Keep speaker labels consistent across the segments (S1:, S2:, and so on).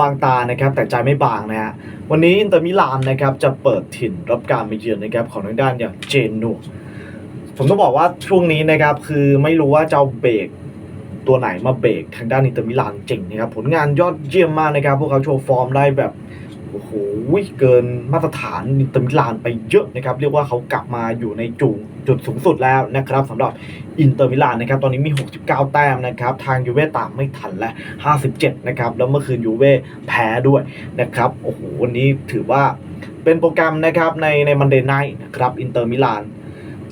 S1: บางตานะครับแต่ใจไม่บางนะฮะวันนี้อินเตอร์มิลานนะครับจะเปิดถิ่นรับการมาเยือนนะครับของทางด้านอย่างเจนูผมต้องบอกว่าช่วงนี้นะครับคือไม่รู้ว่าจะเอาเบรกตัวไหนมาเบรกทางด้านอินเตอร์มิลานจริงนะครับผลงานยอดเยี่ยมมากนะครับ พวกเขาโชว์ฟอร์มได้แบบ โอ้โหเกินมาตรฐานอินเตอร์มิลานไปเยอะนะครับ เรียกว่าเขากลับมาอยู่ในจุดจุดสูงสุดแล้วนะครับสำหรับอินเตอร์มิลานนะครับ ตอนนี้มี 69 แต้มนะครับ ทางยูเว่ตามไม่ทันและ57 นะครับ แล้วเมื่อคืนยูเว่แพ้ด้วยนะครับ โอ้โห วันนี้ถือว่าเป็นโปรแกรมนะครับในในมันเดย์ไนท์นะครับอินเตอร์มิลาน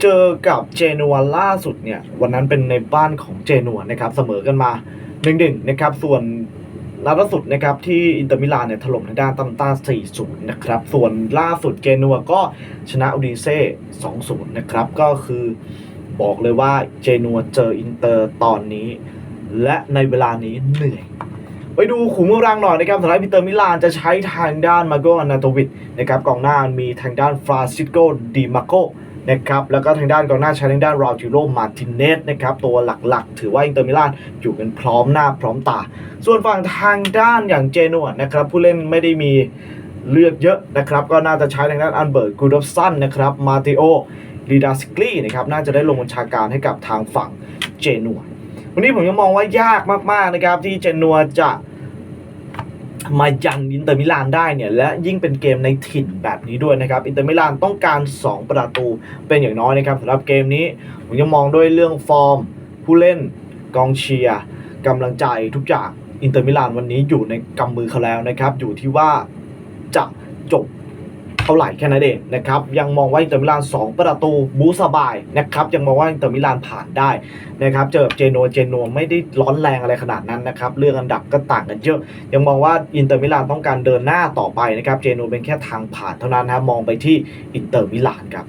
S1: เจอกับเจนัวล่าสุดเนี่ย วันนั้นเป็นในบ้านของเจนัวนะครับ เสมอกันมา1-1นะครับ ส่วน นัดล่าสุดนะครับที่อินเตอร์มิลานเนี่ยถล่มทางด้านตัมต้า 4-0 นะครับ ส่วนล่าสุดเจนัวก็ชนะอูดิเซ่ 2-0 นะครับ ก็คือบอกเลยว่าเจนัวเจออินเตอร์ตอนนี้ และในเวลานี้เหนื่อย ไปดูขุมกำลังหน่อยนะครับสำหรับอินเตอร์มิลานจะใช้ทางด้านมาโกอนาโตวิดนะครับกองหน้ามีทางด้านฟราซิโกดิมาโกนะครับแล้วก็ทางด้านกองหน้าใช้ทางด้านราจิโรมาติเนสนะครับตัวหลักๆ ถือว่าอินเตอร์มิลานอยู่กันพร้อมหน้าพร้อมตา ส่วนฝั่งทางด้านอย่างเจนัวนะครับผู้เล่นไม่ได้มีเลือกเยอะนะครับก็น่าจะใช้ทางด้านอันเบิร์ตกูดอฟสันนะครับมาติโอลีดาสกลีนะครับน่าจะได้ลงบัญชาการให้กับทางฝั่งเจนัว วันนี้ผมยังมองว่ายากมากๆนะครับ ที่เจนัวจะมายันอินเตอร์มิลานได้เนี่ยและยิ่งเป็นเกมในถิ่นแบบนี้ด้วยนะครับอินเตอร์มิลานต้องการ 2 ประตูเป็นอย่างน้อยนะครับสำหรับเกมนี้ผมยังมองด้วยเรื่องฟอร์ม ผู้เล่นกองเชียร์กำลังใจทุกอย่างอินเตอร์มิลานวันนี้อยู่ในกำมือเขาแล้วนะครับ อยู่ที่ว่าจะจบ ท่าไหร่แค่นั้นเองนะครับยังมองว่าอินเตอร์มิลาน 2 ประตูบูสบายนะครับยังมองว่าอินเตอร์มิลานผ่านได้นะครับเจอกับเจโนเจโนไม่ได้ร้อนแรงอะไรขนาดนั้นนะครับเรื่องอันดับก็ต่างกันเยอะ ยังมองว่าอินเตอร์มิลานต้องการเดินหน้าต่อไปนะครับเจโนเป็นแค่ทางผ่านเท่านั้นนะครับมองไปที่อินเตอร์มิลานครับ